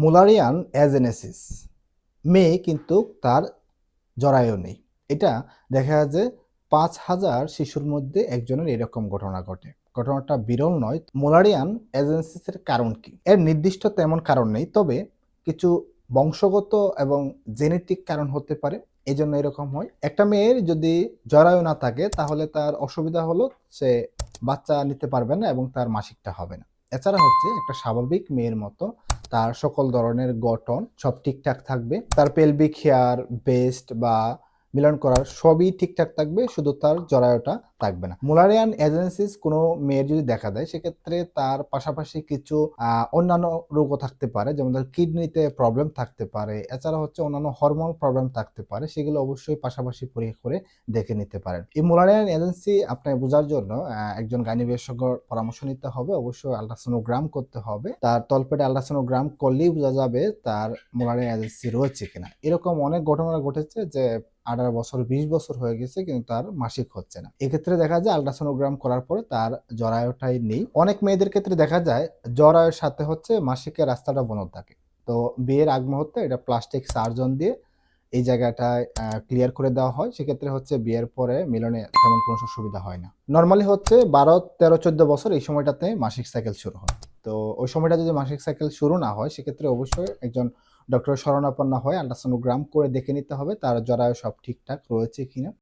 Müllerian agenesis. মেয়ে কিন্তু তার জরায়ু নেই। এটা দেখা যায় যে পাঁচ হাজার শিশুর মধ্যে একজনের এরকম ঘটনা ঘটে। ঘটনাটা বিরল নয়। মোলারিয়ান অ্যাজেন্সিসের কারণ কি? এর নির্দিষ্ট তেমন কারণ নেই, তবে কিছু বংশগত এবং জেনেটিক কারণ হতে পারে। এই জন্য এরকম হয়। একটা মেয়ের যদি জরায়ু না থাকে, তাহলে তার অসুবিধা হলো সে বাচ্চা নিতে পারবে না এবং তার মাসিকটা হবে না। এছাড়া হচ্ছে একটা স্বাভাবিক মেয়ের মতো, তার সকল ধরনের গঠন সব ঠিকঠাক থাকবে, তার পেলভিক হেয়ার বেস্ট বা মিলন করার সবই ঠিকঠাক থাকবে, শুধু তার জরায়ুটা থাকবে না। মুলারিয়ান এজেন্সিস কোনো মেয়ের যদি দেখা দেয়, সেক্ষেত্রে তার পাশাপাশি কিছু অন্যান্য রোগও থাকতে পারে, যেমন ধর কিডনিতে প্রবলেম থাকতে পারে, এছাড়া হচ্ছে অন্যান্য হরমোন প্রবলেম থাকতে পারে, সেগুলো অবশ্যই পাশাপাশি পরীক্ষা করে দেখে নিতে পারেন। এই মুলারিয়ান এজেন্সি আপনি বোঝার জন্য একজন গাইনি বিশেষজ্ঞর পরামর্শ নিতে হবে, অবশ্যই আলট্রাসোনোগ্রাম করতে হবে। তার তলপেটে আলট্রাসোনোগ্রাম করলেই বোঝা যাবে তার মুলারিয়ান এজেন্সি রয়েছে কিনা। এরকম অনেক ঘটনা ঘটেছে যে আঠারো বছর, বিশ বছর হয়ে গেছে, কিন্তু তার মাসিক হচ্ছে না। এক্ষেত্রে দেখা যায় আলট্রাসোনোগ্রাম করার পরে তার জরায়ুটাই নেই। অনেক মেয়েদের ক্ষেত্রে দেখা যায় জরায়ুর সাথে হচ্ছে মাসিকের রাস্তাটা বন্ধ থাকে। তো বিয়ের আগ মুহূর্তে এটা প্লাস্টিক সার্জন দিয়ে এই জায়গাটায় ক্লিয়ার করে দেওয়া হয়। সেক্ষেত্রে হচ্ছে বিয়ের পরে মিলনে তেমন কোনো সুবিধা হয় না। নর্মালি হচ্ছে বারো, তেরো, চোদ্দ বছর এই সময়টাতে মাসিক সাইকেল শুরু হয়। তো ওই সময়টা যদি মাসিক সাইকেল শুরু না হয়, সেক্ষেত্রে অবশ্যই একজন ডক্টর শরণাপন্ন হয় আলট্রাসোনোগ্রাম করে দেখে নিতে হবে, তার জরায়ু সব ঠিকঠাক রয়েছে কিনা।